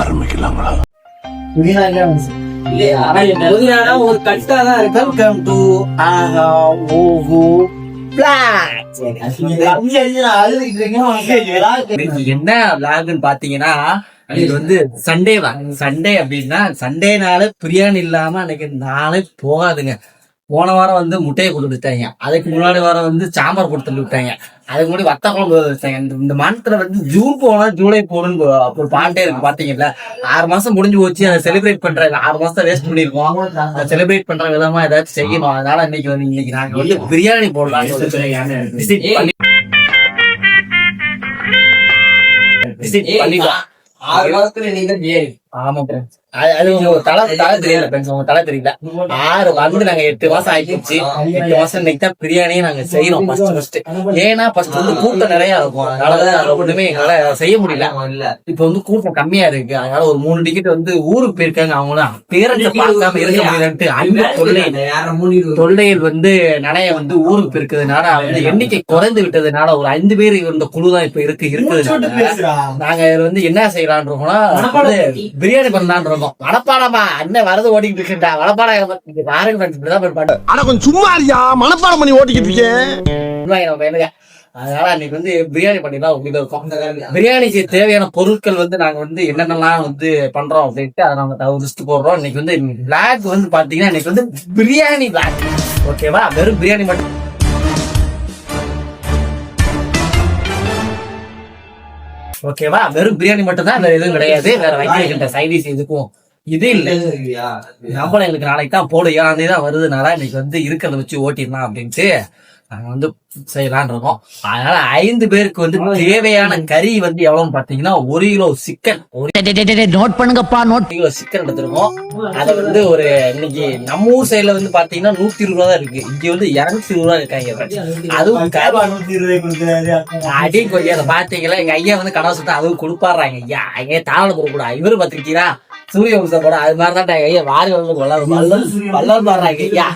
ஆரம்பிக்கலாங்களா புதினா ஒரு கட்டா தான் இருக்கு வெல்கம் டு ஆஹா ஓஹோ இன்னைக்கு என்ன விளாகுன்னு பாத்தீங்கன்னா இது வந்து சண்டே தான் சண்டே அப்படின்னா சண்டேனால பிரியாணி இல்லாம அன்னைக்கு நாளே போகாதுங்க. போன வாரம் வந்து முட்டையை கொடுத்துட்டாங்க. அதுக்கு முன்னாடி வாரம் வந்து சாம்பார் கொடுத்து விட்டாங்க. அதுக்கு முன்னாடி வத்த குழம்பு வச்சாங்க இந்த இந்த மாதத்துல வந்து ஜூன் போனா ஜூலை போகணும்னு ஒரு பாட்டே இருக்கு பாத்தீங்கல்ல? ஆறு மாசம் முடிஞ்சு போச்சு அதை செலிப்ரேட் பண்றாங்க ஆறு மாசம் வேஸ்ட் பண்ணிருக்கோம். அதை செலிப்ரேட் பண்ற விதமா ஏதாச்சும் செய்யணும். அதனால இன்னைக்கு வந்து இன்னைக்கு நாங்க வந்து பிரியாணி போடலாம். பண்ணிக்கலாம் ஆறு மாசத்துல நீங்க ஏழு ஆமா friends. அது உங்க தலை தலை தெரியல friends. உங்க தலை தெரியல. ஆறு வந்து நாங்க எட்டு மாசம் ஆயிடுச்சு எட்டு மாசம் இன்னைக்கு தான் பிரியாணியே நாங்க செய்யறோம் ஃபர்ஸ்ட் ஃபர்ஸ்ட் ஏன்னா ஃபர்ஸ்ட் வந்து கூட்டம் நிறைய இருக்கும். அதனாலதான் அதை ஒண்ணுமே எங்களால செய்ய முடியல. இல்ல. இப்ப வந்து கூட்டம் கம்மியா இருக்கு. அதனால ஒரு மூணு டிக்கெட் வந்து ஊருக்கு போயிருக்காங்க. அவங்களும் பேரண்ட பார்க்காம இருக்க முடியலன்ட்டு அந்த தொல்லை. யார மூடிடு தொல்லைகள் வந்து நிறைய வந்து ஊருக்கு போயிருக்கிறதுனால வந்து எண்ணிக்கை குறைந்து விட்டதுனால ஒரு ஐந்து பேர் இருந்த குழு தான் இப்ப இருக்கு இருக்குது நாங்க வந்து என்ன செய்யலாம்னு இருக்கோம்னா பிரியாணி பண்ணலாம்னு இருக்கோம். வடப்பாடமா அண்ணன் வரது ஓடிக்கிட்டு இருக்கா. இங்க பாருங்க இப்படிதான். அட கொஞ்சம் சும்மா இருக்கியா மனப்பாடம் பண்ணி ஓட்டிக்கிட்டு இருக்கேன். அதனால அன்னைக்கு வந்து பிரியாணி பண்ணிடலாம் உங்களுக்கு இருக்கோம். பிரியாணிக்கு தேவையான பொருட்கள் வந்து நாங்க வந்து என்னென்னலாம் வந்து பண்றோம் அப்படின்ட்டு அதை நாங்க லிஸ்ட் போடுறோம். இன்னைக்கு வந்து பிளாக் வந்து பாத்தீங்கன்னா இன்னைக்கு வந்து பிரியாணி பிளாக் ஓகேவா? வெறும் பிரியாணி மட்டும். ஓகேவா வெறும் பிரியாணி மட்டும் தான் வேற எதுவும் கிடையாது. வேற வைக்கிற சைடிஸ் எதுக்கும் இது இல்ல. நம்மளும் எங்களுக்கு நாளைக்கு தான் போடும் ஏழாம் தேதி தான் வருதுனால இன்னைக்கு வந்து இருக்கிறத வச்சு ஓட்டிடலாம் அப்படின்ட்டு. நாங்க வந்து செய்யலாம்னு இருக்கோம் அதனால ஐந்து பேருக்கு வந்து தேவையான கறி வந்து எவ்வளவுன்னு பாத்தீங்கன்னா ஒரு கிலோ சிக்கன் ஒரு நோட் பண்ணுங்கப்பா நோட் கிலோ சிக்கன் எடுத்திருக்கோம். அதை வந்து ஒரு இன்னைக்கு நம்ம ஊர் சைடுல வந்து பாத்தீங்கன்னா நூத்தி இருபது ரூபா தான் இருக்கு. இங்க வந்து இருநூத்தி இருபது ரூபா இருக்காங்க அதுவும் அடி கொஞ்சம் அதை பாத்தீங்களா? எங்க ஐயா வந்து கடை சுத்தம் அதுவும் கொடுப்பாடுறாங்க ஐயா ஐயா தாராள பொருள் இவரு பாத்திருக்கீங்களா சூரிய வம்சம் படம் அது மாதிரி தான் ஐயா வாரி வந்து வல்லல் வல்லல் பாடுறாங்க ஐயா.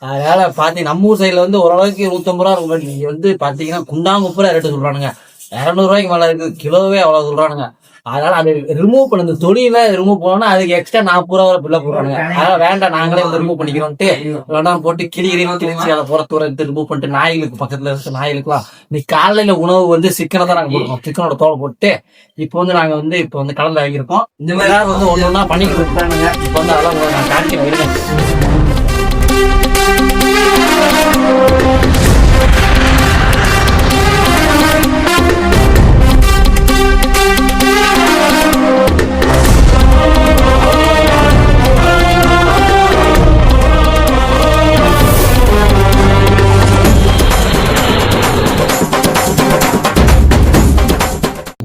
அதனால பாத்தி நம்ம ஊர் சைடுல வந்து ஓரளவுக்கு நூத்தம்பது ரூபா இருக்கும். நீங்க வந்து பாத்தீங்கன்னா குண்டாங்குப்புல ரேட்டு சொல்றானுங்க. இரநூறுவாய்க்கு ரூபாய்க்கு மேல இருக்கு. கிலோவே அவ்வளவு சொல்றானுங்க. அதனால அது ரிமூவ் பண்ண. இந்த தொழில ரிமூவ் பண்ணா அதுக்கு எக்ஸ்ட்ரா நாற்பது ரூபா பில்ல போடுறானுங்க. அதனால வேண்டாம் நாங்களே வந்து ரிமூவ் பண்ணிக்கிறோம்ட்டு வேண்டாம் போட்டு கிளி கிளி கிழிச்சு அதை புற தூரம் எடுத்து ரிமூவ் பண்ணிட்டு நாய்களுக்கு பக்கத்துல இருக்க நாய்களுக்குலாம் இன்னைக்கு காலையில உணவு வந்து சிக்கனை தான் நாங்க கொடுக்கோம் சிக்கனோட தோலை போட்டு இப்போ வந்து நாங்க வந்து இப்போ வந்து கடல்ல வாங்கியிருக்கோம். இந்த மாதிரி வந்து ஒண்ணு ஒண்ணா பண்ணி கொடுத்தானுங்க இப்போ வந்து அதெல்லாம் நான் காமிக்கிறேன். இருங்க.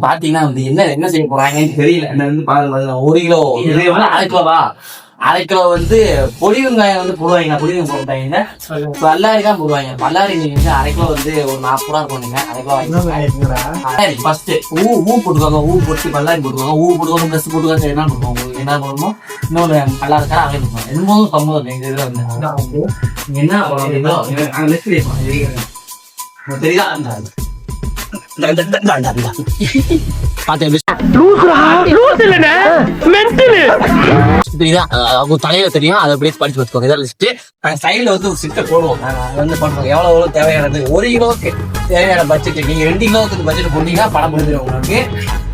பாத்தீங்கன்னா வந்து என்ன என்ன செய்ய போறாங்கன்னு தெரியல. என்ன வந்து பாருங்க. ஒரு கிலோ இது வந்து அரை கிலோவா அரை கிலோ வந்து பொடி வெங்காயம் வந்து போடுவாங்க பொடி வெங்காயம் போட்டாங்க. பல்லாரி தான் போடுவாங்க. பல்லாரி நீங்க வந்து அரை கிலோ வந்து ஒரு நாற்பது ரூபா நீங்க. அரை கிலோ வாங்கி ஃபர்ஸ்ட் ஊ ஊ போட்டுக்கோங்க. ஊ போட்டு பல்லாரி போட்டுக்கோங்க. ஊ போட்டுக்கோங்க ப்ளஸ் போட்டுக்கோங்க. என்ன பண்ணுவோம் உங்களுக்கு? என்ன பண்ணணுமோ இன்னொன்று நல்லா இருக்கா? அங்கே இருக்கும் என்னமோ சம்மதம் எங்க இதுல வந்து. என்ன லிஸ்ட் தெரியுதா? அந்த தலையில தெரியும் அதை அப்படியே படிச்சு பார்த்துக்கோங்க இதான் லிஸ்ட் சைடுல வந்து ஒரு சிஸ்டர் போடுவோம் வந்து பண்ணுவோம் எவ்வளவு எவ்வளவு தேவையானது ஒரு கிலோவுக்கு தேவையான பட்ஜெட் நீங்க ரெண்டு கிலோவுக்கு பட்ஜெட் போட்டீங்கன்னா படம் முடிஞ்சிடும் உங்களுக்கு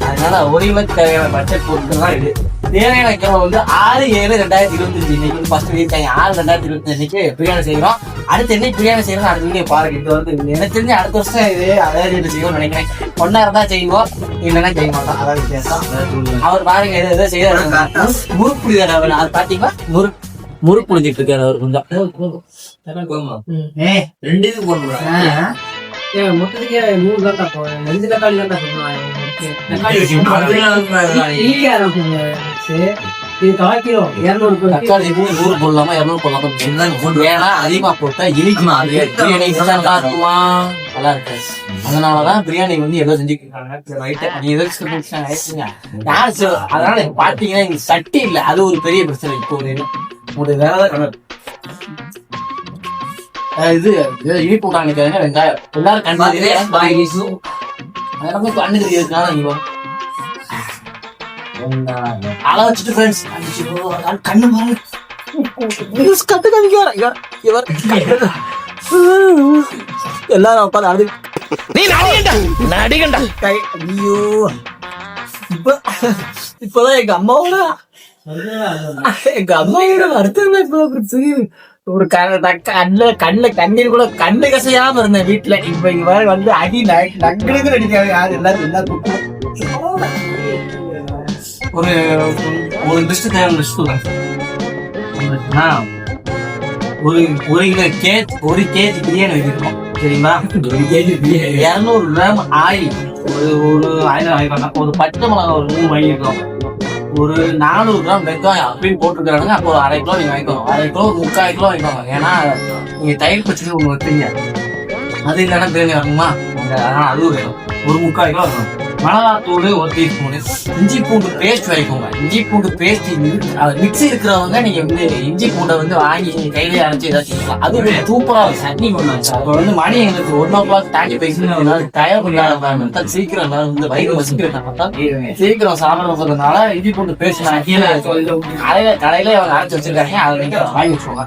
அதனால ஒரு கிலோக்கு தேவையான பட்ஜெட் பொருட்கள் தான் இது தேவையான கிலோ வந்து ஆறு ஏழு ரெண்டாயிரத்தி இருபத்தஞ்சு இன்னைக்கு வந்து ஃபர்ஸ்ட் இருக்காங்க ஆறு ரெண்டாயிரத்தி இருபத்தஞ்சு இன்னைக்கு பிரியாணி செய்யறோம் அடுத்து என்ன பிரியாணி செய்யறோம் அடுத்த வீடியோ பாருங்க. இது வந்து எனக்கு தெரிஞ்சு அடுத்த வருஷம் இது அதே ரேட்டு செய்வோம்னு நினைக்கிறேன். ஒன்னா இருந்தா செய்வோம் இல்லைன்னா செய்ய மாட்டோம். அதான் வித்தியாசம். அவர் பாருங்க எதை எதை செய்யறாரு முறுப்புளிதார் அவர்? அது பாத்தீங்களா? முறு முறுப்பு புழிஞ்சிட்டு இருக்காரு அவர் கொஞ்சம். ரெண்டு இது போடணும் மொத்தத்துக்கே நூறு தான் போவேன் ரெண்டு தக்காளி தான் சொல்லுவாங்க இது கால் கிலோ இரநூறு தக்காளி பூ நூறு போடலாமா இருநூறு போடலாமா ஏன்னா அதிகமா போட்டா இனிக்குமா அது பிரியாணி இருக்குமா நல்லா இருக்கு அதனாலதான் பிரியாணி வந்து ஏதோ செஞ்சுக்கிறாங்க ரைட்டா நீ எதோ சொல்லிட்டாங்க யார் சொல் அதனால பாத்தீங்கன்னா இங்க சட்டி இல்ல அது ஒரு பெரிய பிரச்சனை இப்போ ஒரு ஏதாவது அஹ் இது இனிப்பு விட்டாங்க வெங்காயம் எல்லாரும் பாயிசு எல்லாமே கண்ணு தெரியறதுனால நீங்க அழ வச்சுட்டு ஃப்ரெண்ட்ஸ் கண்ணு பாருங்க. கத்து கவிக்கார இவர் எல்லாரும் உட்காந்து அழுது. நீ நடிகண்டா? ஐயோ. இப்ப இப்பதான் எங்க அம்மாவோட எங்க அம்மாவோட வருத்தம் இப்ப புரியுது. ஒரு கண்ணுல கண்ணுல கண்ணீர் கூட கண்ணு கசையாம இருந்தேன் வீட்டுல. இப்ப இங்க வேற வந்து அடி நங்களுக்கு அடிக்காது யாரு எல்லாரும் எல்லாரும் ஒரு ஒரு லிஸ்ட் தேவை லிஸ்ட் ஒரு ஒரு கிலோ கேஜ் ஒரு கேஜி பிரியாணி வைக்கிறோம் சரிங்களா? ஒரு கேஜி பிரியாணி. இரநூறு கிராம் ஆயில். ஒரு ஒரு ஆயிரம் ஆயிரம் ஒரு பச்சை மிளகா ஒரு மூணு வாங்கிக்கிறோம் ஒரு நானூறு கிராம் வெங்காயம் அப்படின்னு போட்டுருக்காங்க அப்போ ஒரு அரை கிலோ நீங்க வாங்கிக்கோங்க. அரை கிலோ முக்கால் கிலோ வாங்கிக்கோங்க. ஏன்னா நீங்க தயிர் பச்சடி ஒன்று வைப்பீங்க அது இல்லைன்னா பிரியாணி வரணுமா அதனால அதுவும் வேணும். ஒரு முக்கால் கிலோ வேணும். மிளகாத்தூள் ஒரு டீஸ்பூனு இஞ்சி பூண்டு பேஸ்ட் வாங்கிக்கோங்க இஞ்சி பூண்டு பேஸ்ட் மிக்ஸி இருக்கிறவங்க நீங்க வந்து இஞ்சி பூண்டை வந்து வாங்கி கையிலே அரைச்சி ஏதாச்சும். அது ஒரு சூப்பரா இருக்கும் சட்னி பண்ணுவாங்க அப்போ வந்து மணி எங்களுக்கு ஒன் ஓ கிளாக் தாண்டி போயிடுச்சு டயர் பண்ணாத சீக்கிரம் வந்து வயிறு வசிக்கிறதுனால சீக்கிரம் சாப்பிட சொல்றதுனால இஞ்சி பூண்டு பேஸ்ட் நான் கீழே கடையில கடையில அவங்க அரைச்சு வச்சிருக்காங்க. அதை வாங்கி வச்சுக்கோங்க.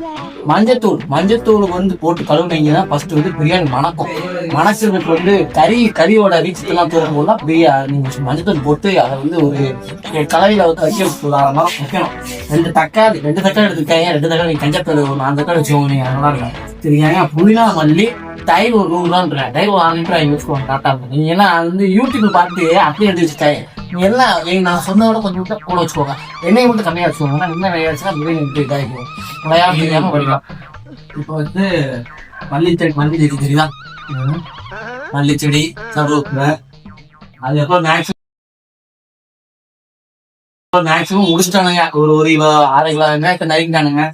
மஞ்சத்தூள் மஞ்சத்தூள் வந்து போட்டு கழுவுனீங்கன்னா ஃபர்ஸ்ட் வந்து பிரியாணி மணக்கும் மணக்கிறதுக்கு வந்து கறி கறியோட ரீச்சத்தெல்லாம் தூரம் போதுனா பிரியாணி நீங்கள் மஞ்சத்தூள் போட்டு அதை வந்து ஒரு கலவையில் வந்து வைக்க மாதிரி வைக்கணும். ரெண்டு தக்காளி ரெண்டு தக்காளி எடுத்துருக்காங்க. ரெண்டு தக்காளி கஞ்சத்தூள் ஒரு நாலு தக்காளி வச்சுக்கோங்க நீங்கள் நல்லா இருக்கும். சரிங்க புதினா மல்லி தயிர் ஒரு நூறுரூவான்றேன் தயிர் ஒரு ஆறு லிட்டர் வாங்கி வச்சுக்கோங்க கரெக்டாக இருக்கும். நீங்க எல்லாம் வந்து யூடியூப்பில் பார்த்து அப்படியே எடுத்து வச்சுட்டாங்க எல்லாம் நான் சொன்னதை விட கொஞ்சம் விட்டு கூட வச்சுக்கோங்க. எண்ணெய் மட்டும் கம்மியா வச்சுக்கோங்க. என்ன வேலை வச்சுன்னா பிரியாணி எப்படி இதாகிக்கும் உடையா தெரியாம படிக்கலாம் இப்போ வந்து மல்லிச்செடி மல்லி செடி தெரியுதா மல்லிச்செடி கருவேப்பிலை அதுக்கப்புறம் மேக்ஸிமம் மேக்ஸிமம் முடிச்சிட்டானுங்க. ஒரு ஒரு கிலோ அரை கிலோ நறுக்கிட்டானுங்க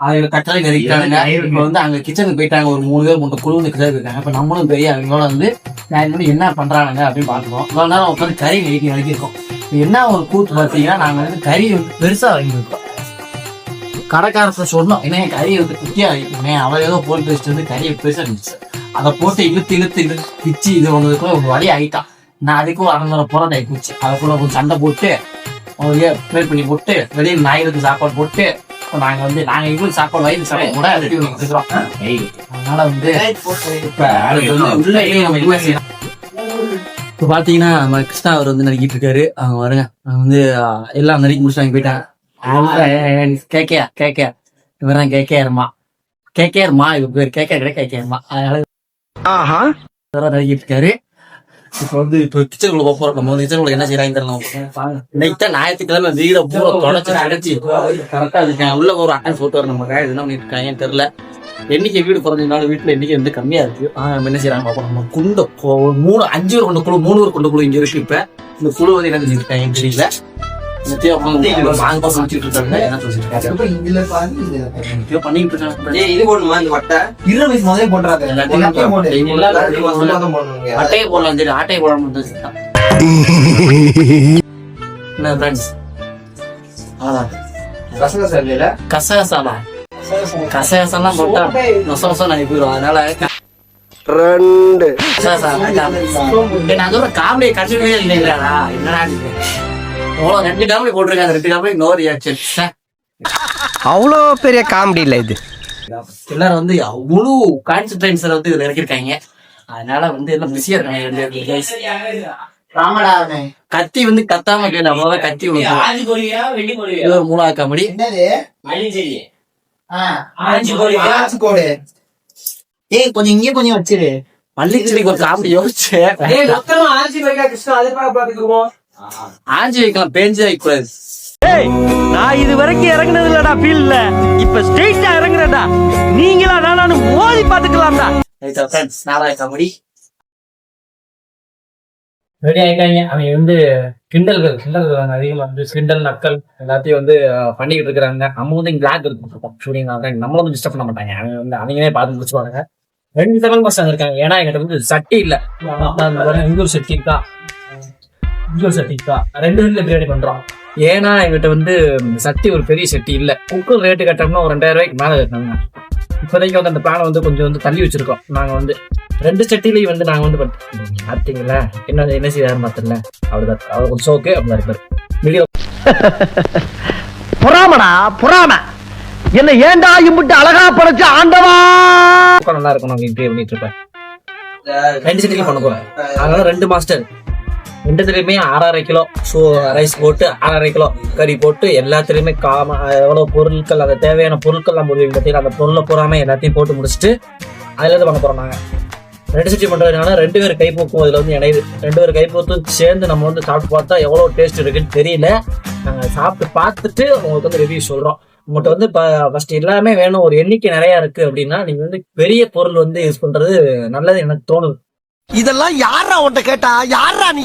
அதுல கட்டளை நறுக்கிட்டானுங்க இப்போ வந்து அங்க கிச்சனுக்கு போயிட்டாங்க. ஒரு மூணு பேர் மூணு குழு கிச்சனுக்கு இருக்காங்க இப்போ நம்மளும் பெரிய அவங்களோட வந்து நான் என்ன பண்றானுங்க அப்படின்னு பார்த்துக்கோம் இவ்வளவு நேரம் உட்காந்து கறி நெருக்கி நறுக்கியிருக்கோம் இப்போ என்ன ஒரு கூத்து பார்த்தீங்கன்னா நாங்க வந்து கறி வந்து பெருசா வாங்கியிருக்கோம் கடைக்காரத்தை சொன்னோம் என்ன கறி வந்து குட்டியா வைக்கணுமே? அவர் ஏதோ போட்டு வச்சுட்டு வந்து கறியை பெருசா இருந்துச்சு. அதை போட்டு இழுத்து இழுத்து இழுத்து பிச்சு இது ஒன்றதுக்குள்ள ஒரு வழி ஆயிட்டான். நான் அதுக்கும் அறநூறு போராட்டம் ஆகி போச்சு அதுக்குள்ள கொஞ்சம் சண்டை போட்டு அவங்க ப்ளே பண்ணி போட்டு வெளியில் நாய்களுக்கு சாப்பாடு போட்டு நாங்க வந்து நாங்க எங்களுக்கு சாப்பாடு வயிறு சாப்பாடு கூட ரெடி பண்ணி வச்சுக்கிறோம் அதனால வந்து இப்ப அடுத்து வந்து உள்ள இறங்கி நம்ம என்ன செய்யலாம் இப்போ பார்த்தீங்கன்னா நம்ம கிருஷ்ணா அவர் வந்து நடிக்கிட்டு இருக்காரு. அவங்க வருங்க. அவங்க வந்து எல்லாம் நடிக்க முடிச்சாங்க போயிட்டாங்க கேக்கையா கேக்கையா இவர் தான் கேக்கையாருமா கேக்கையாருமா இவர் பேர். கேக்கா கிடையாது கேக்கையாருமா அதனால நடிக்கிட்டு இருக்காரு. இப்போ வந்து இப்போ கிச்சனுக்குள்ள போறோம். நம்ம வந்து கிச்சனுக்குள்ள என்ன செய்யறாங்க தெரியல. இன்னைக்கு தான் ஞாயிற்றுக்கிழமை வீட பூரா தொடச்சு அடைச்சி. கரெக்டா இருக்கேன் உள்ள ஒரு அண்ணன் போட்டு வர நம்ம என்ன பண்ணிட்டு இருக்காங்கன்னு தெரியல. என்னைக்கு வீடு குறைஞ்சதுனால வீட்டுல எண்ணிக்கை வந்து கம்மியா இருக்கு. ஆனா நம்ம என்ன செய்யறாங்க பார்ப்போம் நம்ம குண்ட மூணு அஞ்சு பேர் கொண்ட குழு மூணு பேர் கொண்ட குழு இங்க இருக்கு இப்ப. இந்த குழு வந்து என்ன செஞ்சிருக்காங்க தெரியல. வச்சுட்டு இருக்காங்க. பண்ணிட்டு இருக்காங்க. இது போடணுமா இந்த வட்டை. இருபது வயசு முதலே அட்டையை போடலாம் சரி. ஆட்டையை வச்சுட்டான். என்ன ஃப்ரெண்ட்ஸ் அதான் ரசகசா இல்லையில கசகசாலா. கசகசாலாம் போட்டா நொச நொச நான் போயிடும் அதனால ரெண்டு. நான் சொல்ற காமெடி இல்லைங்களா என்னடா ரெண்டு காமெடி போட்டிருக்காங்க. ரெண்டு காமெடி நோ ரியாக்ஷன் அவ்வளோ பெரிய காமெடி இல்லை இது. எல்லாரும் வந்து முழு கான்சன்ட்ரேஷன் வந்து இதுல இறக்கிருக்காங்க அதனால வந்து எல்லாம் பிஸியா இருக்காங்க கத்தி வந்து கத்தாம கேட்டு அவ்வளவுதான் கத்தி ஒரு மூணாவது காமெடி ஏய் கொஞ்சம் இங்கே கொஞ்சம் வச்சிரு. மல்லிச்செடிக்கு ஒரு காமெடி யோசிச்சு ஆஞ்சி வைக்கலாம் பேஞ்சு வைக்கக்கூடாது நான் இது வரைக்கும் இறங்குனது இல்லடா ஃபீல்ட்ல இப்ப ஸ்ட்ரெயிட்டா இறங்குறடா நீங்களா நானும் மோதி பாத்துக்கலாம்டா ஃப்ரெண்ட்ஸ் காமெடி ரெடி ஆயிட்டாங்க. அவங்க வந்து கிண்டல்கள் கிண்டல்கள் அதிகமா. வந்து கிண்டல் நக்கல் எல்லாத்தையும் வந்து பண்ணிக்கிட்டு இருக்கிறாங்க. நம்ம வந்து இங்க பிளாக் இருக்கும் ஷூட்டிங் நம்மள வந்து டிஸ்டர்ப் பண்ண மாட்டாங்க. அவங்க வந்து அவங்களே பார்த்து முடிச்சுப்பாங்க ரெண்டு செகண்ட் பசங்க இருக்காங்க. ஏன்னா எங்கிட்ட வந்து சட்டி இல்ல. அந்த பாருங்க, இங்க ஒரு சட்டி இருக்கா ஒரு சட்டி இருக்கா ரெண்டு ரெண்டுல பிரியாணி பண்றோம். ஏன்னா எங்கிட்ட வந்து சட்டி ஒரு பெரிய சட்டி இல்ல. குக்கர் ரேட்டு கட்டணும்னா ஒரு ரெண்டாயிரம் ரூபாய்க்கு மேல கட்டணுங்க. இப்போதைக்கு வந்து அந்த பிளானை வந்து கொஞ்சம் வந்து தள்ளி வச்சிருக்கோம். நாங்க வந்து ரெண்டு செட்டிலையும் வந்து நாங்க வந்து பார்த்தீங்களா? என்ன என்ன செய்யறாரு பார்த்தல அவர்தான் அவர் கொஞ்சம் ஓகே அப்படிதான் இருப்பாரு வீடியோ பொறாமடா பொறாம. என்ன ஏன்டா இம்புட்டு அழகா படைச்ச ஆண்டவா? நல்லா இருக்கும் நாங்க இன்டர்வியூ பண்ணிட்டு இருப்பேன் ரெண்டு செட்டிலையும் பண்ண போறேன் அதனால ரெண்டு மாஸ்டர் ரெண்டுத்துலயுமே அரை கிலோ. ஸோ ரைஸ் போட்டு அரை கிலோ. கறி போட்டு எல்லாத்துலயுமே காம எவ்வளவு பொருட்கள் அந்த தேவையான பொருட்கள் நம்ம போடுவீங்க பார்த்தீங்கன்னா அந்த பொருளை பூராமே எல்லாத்தையும் போட்டு முடிச்சுட்டு அதுல இருந்து பண்ண போறோம் நாங்க. ரெண்டு செட்டி பண்ணுறதுனால ரெண்டு பேர் கைப்போக்கும் அதில் வந்து இணையுது ரெண்டு பேர் கைப்போத்தும் சேர்ந்து நம்ம வந்து சாப்பிட்டு பார்த்தா எவ்வளோ டேஸ்ட் இருக்குன்னு தெரியல. நாங்கள் சாப்பிட்டு பார்த்துட்டு உங்களுக்கு வந்து ரிவ்யூ சொல்கிறோம் உங்கள்கிட்ட வந்து ஃபர்ஸ்ட் எல்லாமே வேணும். ஒரு எண்ணிக்கை நிறையா இருக்குது அப்படின்னா நீங்கள் வந்து பெரிய பொருள் வந்து யூஸ் பண்ணுறது நல்லது எனக்கு தோணுது. இதெல்லாம் யாரா உன்ட்ட கேட்டா? யாரா நீ?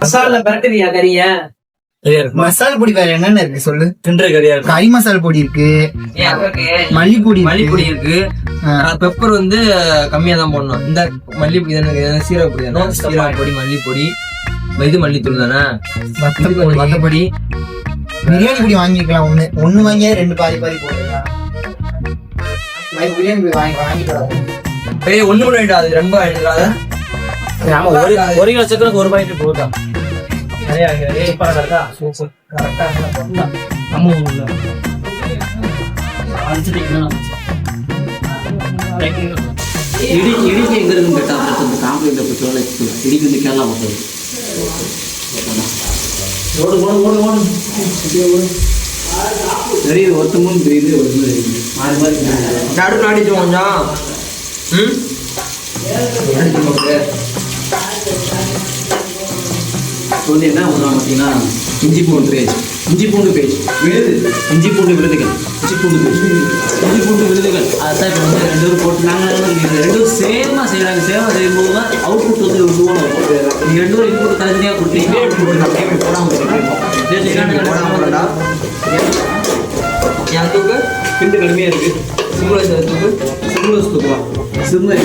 மசாலா பரட்டுவியா கறிய? மசாலா பொடி வேற என்னென்ன இருக்கு சொல்லு? தின்ற கறியா இருக்கு. கறி மசாலா பொடி இருக்கு. மல்லிப்பொடி மல்லிப்பொடி இருக்கு. பெப்பர் வந்து கம்மியா தான் போடணும். இந்த மல்லி இது சீரக பொடி தானே சீரக பொடி மல்லிப்பொடி. இது மல்லித்தூள் தானே? மத்தபடி பிரியாணி பொடி வாங்கிக்கலாம். ஒண்ணு ஒண்ணு வாங்கியா ரெண்டு பாதி பாதி போடுறா பிரியாணி பொடி வாங்கி வாங்கிட்டு ஏய் ஒண்ணு கூட அது ரொம்ப ஆமா ஒரு ஒரு கிலோ சக்கரைக்கு ஒரு பாக்கெட் போகுதா நிறைய கரெக்டா? சூப்பர். கரெக்டா நம்ம ஊர்ல. இடி இடிக்கு எங்க இருக்குன்னு கேட்டா இந்த காம்பவுண்ட பத்தி வேலை இடிக்கு வந்து கேரளா பக்கம் ஓடு ஓடு ஓடு ஓடு. இப்படியே ஓடு. தெரியுது ஒருத்தமும் தெரியுது மாறி மாறி. நடுவில் அடிச்சு கொஞ்சம். ம்? வந்து என்ன பண்ணுறாங்க பார்த்தீங்கன்னா இஞ்சி பூண்டு பேஜ். இஞ்சி பூண்டு பேஜ். விழுது. இஞ்சி பூண்டு விருதுகள் இஞ்சி பூண்டு பேஜ். இஞ்சி பூண்டு விருதுகள் அதான் இப்போ வந்து ரெண்டு பேரும் போட்டு நாங்கள் ரெண்டும் சேமாக செய்கிறாங்க சேமாக செய்யும்போது தான் அவுட்புட் வந்து உருவான நீங்கள் ரெண்டு பேரும் இன்புட் தனித்தனியாக கொடுத்தீங்கன்னா output அப்படியே போடாமல் என் தூக்கு. பிண்டு கடுமையாக இருக்குது சிம்லஸ் தூக்கு. சிம்லஸ் தூக்குவா சிம்மா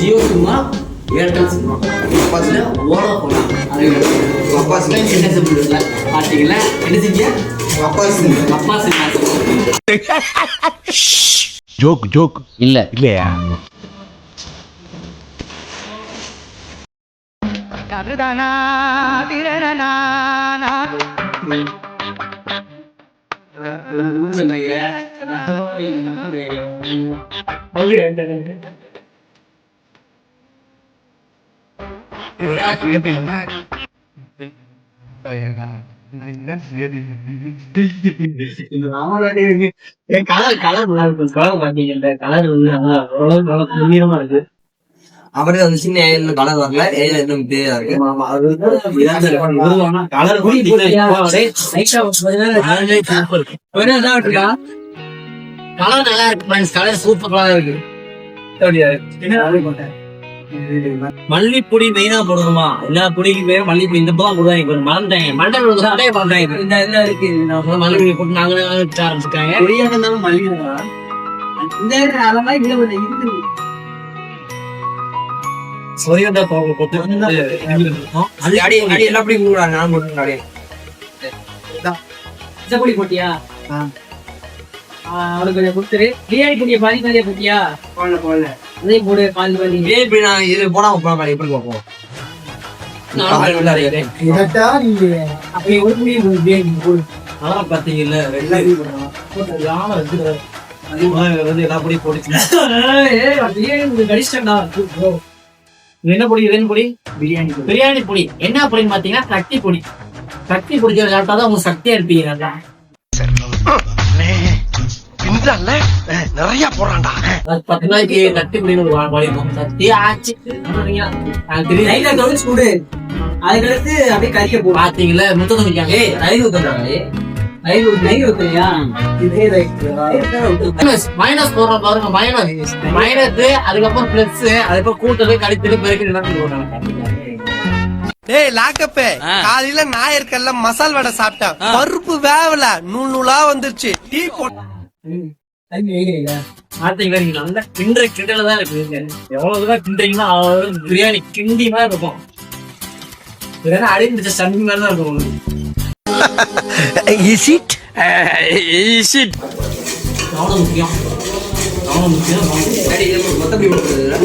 ஜியோ சிம்மா ஏர்டெல் சிம்மா. பார்த்தீங்கன்னா ஓடா போகலாம் அப்பா சிம். என்ன சிம் இல்லை பார்த்தீங்களா என்ன செஞ்சீங்க அப்பா சிம். அப்பா சிம் ஜோக் ஜோக். இல்ல. இல்லையா? கலர் கலர் நல்லா அவரே அந்த சின்ன ஏரியா கலர் வரல. ஏரியா இன்னும் பேரா இருக்கு. கலர் கலர் நல்லா இருக்கு கலர் சூப்பர் கலர் இருக்கு. மல்லிப்பொடி மெயினா போடணுமா? எல்லா பொடிக்கும் பேரும் மல்லிப்பொடி. இந்த பக்கம் போடுவாங்க இப்ப மறந்துட்டாங்க மண்டல் அதே பண்றாங்க இந்த இந்த இருக்கு. மல்லிப்பொடி போட்டு நாங்களே ஆரம்பிச்சிருக்காங்க. பொடியாக இருந்தாலும் மல்லிகை இந்த மாதிரி இதுல கொஞ்சம் இருக்குது போட்டு அடி அடி எல்லாம் அப்படி கூடாது நான் போட்டு அடி. பொடி போட்டியா? அவனுக்கு கொஞ்சம் கொடுத்துரு. பிரியாணி பொடியை பாதி பாதியா போட்டியா? போடல போடல. அதையும் போடு ஏன் இப்படி நான் இது போடாம போடாம எப்படி பார்ப்போம் நான் உள்ள அறியறேன் இதட்டா நீங்க அப்படி ஒரு புடி பிரியாணி போடு அதெல்லாம் பாத்தீங்கல்ல யாம இருக்குது வந்து எல்லா பொடியும் போட்டு பிரியாணி கடிச்சிட்டா என்ன பொடி இது என்ன பொடி பிரியாணி பிரியாணி பொடி என்ன பொடின்னு பாத்தீங்கன்னா சக்தி பொடி சக்தி பொடி சாப்பிட்டாதான் உங்க சக்தியா இருப்பீங்க நல்லா நிறைய போறான்டா. பத்து நாளைக்கு ஒரு ஆச்சு. லைட்டா கவனிச்சு கொடு அதுக்கடுத்து அப்படியே கறிய பாத்தீங்களா? ஏய் ரயில் மைனஸ் மைனஸ் போடுறோம் பாருங்க மைனஸ் மைனஸ் அதுக்கப்புறம் பிளஸ் அதுக்கப்புறம் கூட்டது கழித்தது பெருக்கி போடுறாங்க. டேய் லாக்கப்பே காலையில ஞாயிற்கல்ல மசால் வடை சாப்பிட்டேன். பருப்பு வேவல நூல் நூலா வந்துருச்சு. டீ போட்டு நல்லா கிண்டுற கிண்டல தான் இருக்குங்க எவ்வளவுதான் கிண்டுறீங்களோ அவ்வளவு பிரியாணி கிண்டி மாதிரி இருக்கும். பிரியாணி அடிந்து சண்டி மாதிரி தான் இருக்கும் இஸ் இட் இஸ் இட் அவ்வளோ முக்கியம்? முக்கியம்? கொடுக்குறதுல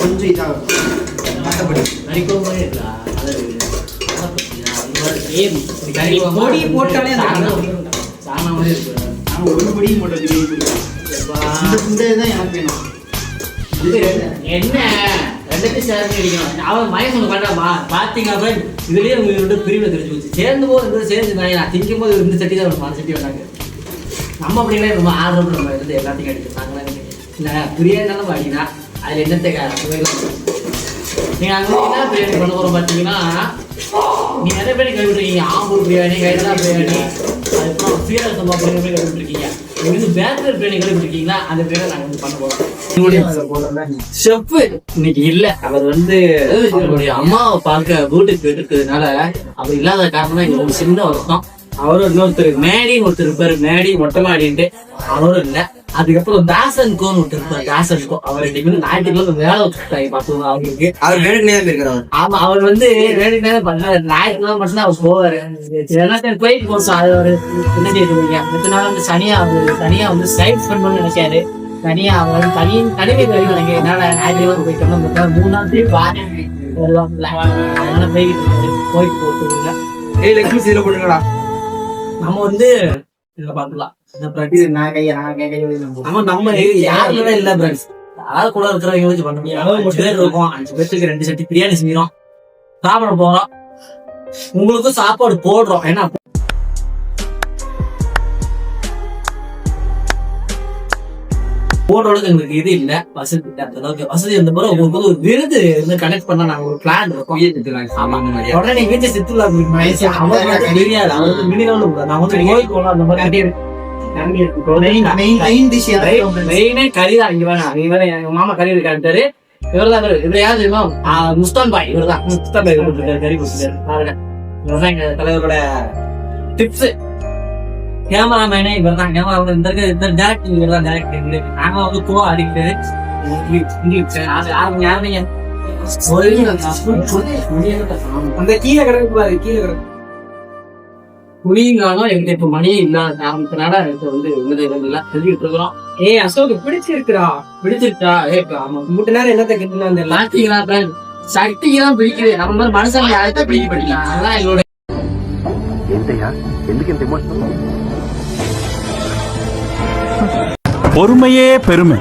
கொஞ்சம் இதாகும் நடிக்கும் மாதிரி இருக்கா அதாவது அதான் பத்தியா? அந்த மாதிரி same. இப்படி கறி பொடி போட்டாலே சாணம் மாதிரி இருக்கு நான் ஒரு படியும் போட்ட இந்த தான் எனக்கு வேணும். என்ன? ரெண்டுத்தையும் சேர்ந்து அடிக்கணும். அவன் மயக்கம் ஒன்று பண்ணாமா? பாத்தீங்க அப்புறம் இதுலயே உங்க ரெண்டு பிரிவு தெரிஞ்சு வச்சு சேர்ந்து போது ரெண்டு சேர்ந்து நான் நான் திங்கும் போது இந்த சட்டி தான் மன சட்டி வந்தாங்க. நம்ம அப்படிங்களே ரொம்ப நம்ம இருந்து எல்லாத்தையும் அடிக்கிறோம் நாங்களாம் இல்லை பிரியாணி நம்ம அடினா? அதுல என்னத்தை சுவையெல்லாம் நீங்க அங்க என்ன பிரியாணி பண்ண போறோம் பாத்தீங்கன்னா நீங்க நிறைய பேர் கேட்டுருக்கீங்க ஆம்பூர் பிரியாணி கைதரா பிரியாணி. சீரக சம்பா பேச்சுலர் பிரியாணி கேட்டுருக்கீங்களா அந்த பிரியாணி நாங்க வந்து பண்ண போறோம் ஷெஃப் இன்னைக்கு இல்ல. அவர் வந்து அவருடைய அம்மாவை பார்க்க வீட்டுக்கு இருக்கிறதுனால அவர் இல்லாத காரணம் எங்களுக்கு ஒரு சின்ன வருத்தம். அவரும் இன்னொருத்தர் மேடின்னு ஒருத்தர் இருப்பாரு. மேடி மொட்டை மாடின்ட்டு. அவரும் இல்ல. அதுக்கப்புறம் தாசன் ஒருத்தர் இருப்பாரு. தாசன் கோ அவர் இன்னைக்கு வந்து ஞாயிற்றுக்கிழமை வேலை வச்சுட்டாங்க பார்த்துக்கோங்க அவங்களுக்கு. அவர் வேணுக்குனே தான் இருக்கிறார். ஆமா அவர் வந்து ரெண்டு நேரம் பண்ணாரு. ஞாயிற்றுக்கிழமை மட்டும்தான் அவர் போவாரு. கோயிலுக்கு போச்சு அது ஒரு என்ன செய்யுங்க மத்த நாள் வந்து சனியா அவர் தனியா வந்து சைட் ஸ்பெண்ட் பண்ண நினைச்சாரு. தனியா அவர் வந்து தனி தனிமை தெரியும் எனக்கு என்னால ஞாயிற்றுக்கிழமை போயிட்டோம்னா மொத்தம் மூணு நாள் அதனால போய்கிட்டு இருக்காரு. கோயிலுக்கு போட்டு இதுல நம்ம வந்து இதுல பாக்கலாம் நம்ம இல்ல ஃப்ரெண்ட்ஸ் யார் கூட இருக்கிறவங்க வச்சு பண்ண முடியும் அஞ்சு பேர் இருக்கோம். அஞ்சு பேருக்கு ரெண்டு சட்டி பிரியாணி செஞ்சிடும் சாப்பிட போறோம். உங்களுக்கும் சாப்பாடு போடுறோம். ஏன்னா போடுற அளவுக்கு எங்களுக்கு இது இல்ல. வசதி இல்ல. அந்த அளவுக்கு வசதி இருந்த பிறகு உங்களுக்கு வந்து ஒரு விருது வந்து கனெக்ட் பண்ண நாங்க ஒரு பிளான் இருக்கோம். உடனே வீட்டு சித்துலா தெரியாது அவர் வந்து மினி லெவலில் நான் வந்து போகலாம் அந்த மாதிரி மாமா கறி இருக்காரு இவர் தான் இவர் யார் தெரியுமா முஸ்தான் பாய் இவர் தான் முஸ்தான் பாய் கொடுத்துருக்காரு கறி கொடுத்துருக்காரு பாருங்க இவர் தான் எங்க தலைவரோட டிப்ஸ் கேமராமேனே இவர் தான் கேமரா இந்த இந்த டேரக்டர் இவர் தான் டேரக்டர் நாங்க வந்து கோ அடிக்கிறது யாருமே அந்த கீழே கிடக்கு பாரு கீழே கிடக்கு புளியங்காலம் எங்க இப்ப மணியே இல்லாத காரணத்தினால எனக்கு வந்து உண்மை இல்லை எழுதிட்டு இருக்கிறோம். ஏய் அசோக் பிடிச்சிருக்குடா. பிடிச்சிருக்கா ஏ ஆமா. மூட்டு நேரம் என்னத்த கிட்டுனா அந்த? சக்திக்கு தான் பிடிக்குது. நம்ம மாதிரி மனுஷங்க யாருக்கு பிடிக்க பிடிக்கலாம் அதான் எங்களோட பொறுமையே பெருமை.